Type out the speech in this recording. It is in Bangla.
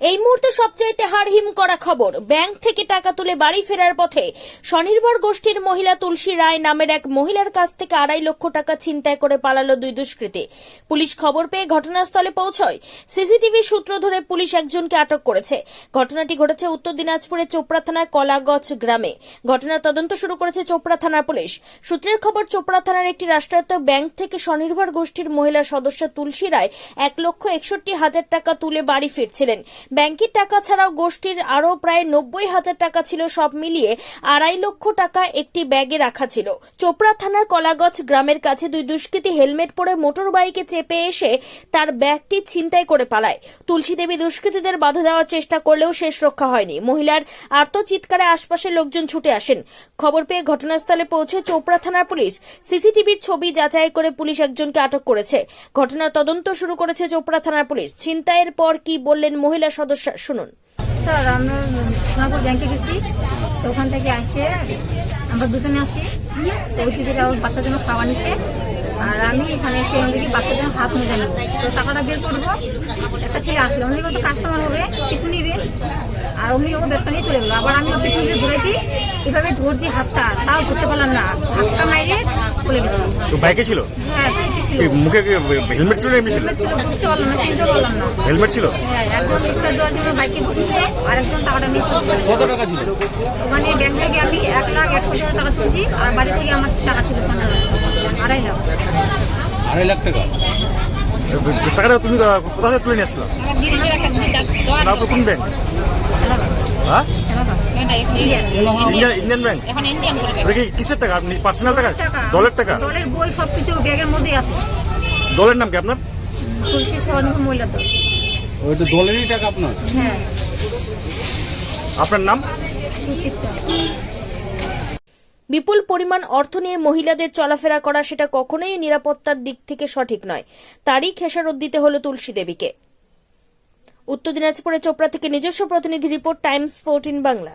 এই মুহূর্তে সবচাইতে হারহিম করা খবর, ব্যাংক থেকে টাকা তুলে বাড়ি ফেরার পথে স্বনির্ভর গোষ্ঠীর মহিলা তুলসী রায় নামের এক মহিলার কাছ থেকে আড়াই লক্ষ টাকা ছিনতাই করে পালালো দুই দুষ্কৃতী। পুলিশ খবর পেয়ে ঘটনাস্থলে পৌঁছয়। সিসিটিভি সূত্র ধরে পুলিশ একজনকে আটক করেছে। ঘটনাটি ঘটেছে উত্তর দিনাজপুরে চোপড়া থানার কলাগছ গ্রামে। ঘটনার তদন্ত শুরু করেছে চোপড়া থানার পুলিশ। সূত্রের খবর, চোপড়া থানার একটি রাষ্ট্রায়ত্ত ব্যাংক থেকে স্বনির্ভর গোষ্ঠীর মহিলা সদস্য তুলসী রায় এক লক্ষ একষট্টি হাজার টাকা তুলে বাড়ি ফিরছিলেন। ব্যাংকের টাকা ছাড়াও গোষ্ঠীর আরও প্রায় নব্বই হাজার টাকা ছিল সব মিলিয়ে আড়াই লক্ষ টাকা একটি ব্যাগে রাখা ছিল। চোপড়া থানার কলাগছ গ্রামের কাছে দুই দুষ্কৃতী হেলমেট পরে মোটর বাইকে চেপে এসে তার ব্যাগটি ছিনতাই করে পালায়। তুলসী দেবী দুষ্কৃতীদের বাধা দেওয়ার চেষ্টা করলেও শেষ রক্ষা হয়নি। মহিলার আর্তচিৎকারে আশপাশের লোকজন ছুটে আসেন। খবর পেয়ে ঘটনাস্থলে পৌঁছে চোপড়া থানার পুলিশ সিসিটিভির ছবি যাচাই করে পুলিশ একজনকে আটক করেছে। ঘটনার তদন্ত শুরু করেছে চোপড়া থানার পুলিশ। ছিনতাইয়ের পর কি বললেন মহিলা সদস্য, শুনুন। স্যার, আমরা সোনাপুর ব্যাংকে গেছি। তো ওখান থেকে আসে, আমরা দুজনে আসি। তো দিদিরা ওর বাচ্চার জন্য খাওয়া নিছে। আর আমি এখানে এসে বাচ্চার জন্য হাত মুজে নেব তো টাকাটা বের করব। একটা ছেলে আসলো। অমনি তো কাস্টমার হবে, কিছু নিবে। আর অমনি ওকে ব্যাগটা নিয়ে চলে গেলো। আবার আমি ওর পিছনে গিয়ে ধরেছি এভাবে ধরছি হাতটা, তাও ধরতে পারলাম না। হাতটা মাইরে চলে গেছিল। তো বাইকে ছিল? হ্যাঁ কি ছিল। মুখে হেলমেট ছিল না এমনি ছিল? ছিল বুঝতে পারলাম না চিনতে পারলাম না। হেলমেট ছিল? হ্যাঁ একজন স্টার দেওয়ার জন্য বাইকে বসেছিল আরেকজন টাকাটা নিয়ে কত টাকা ছিল? ওখানে ব্যাংক থেকে আমি এক লাখ একশো হাজার টাকা তুলছি আর বাড়ি থেকে আমার টাকা ছিল পনেরো আড়াই লাখ। আড়াই লাখ টাকা? টাকাটা তুমি কোথা থেকে তুলে নিয়ে আসছিলাম সোনাপুর কোন ব্যাংক হ্যাঁ? ইন্ডিয়ান ইন্ডিয়ান ব্যাংক ওটা কি কিসের টাকা? আপনি পার্সোনাল টাকা? দলের টাকা। দলের বই সব কিছু ব্যাগের মধ্যেই আছে। দলের নাম কি আপনার? তুলসী স্বর্ণভূমি মহিলা দল। ওইটা দলেরই টাকা আপনার? হ্যাঁ। আপনার নাম? সুচিত্রা। বিপুল পরিমাণ অর্থ নিয়ে মহিলাদের চলাফেরা করা সেটা কখনোই নিরাপত্তার দিক থেকে সঠিক নয়। তারই খেসারত দিতে হলো তুলসী দেবীকে। উত্তর দিনাজপুরের চোপড়া থেকে নিজস্ব প্রতিনিধি report times fourteen Bangla.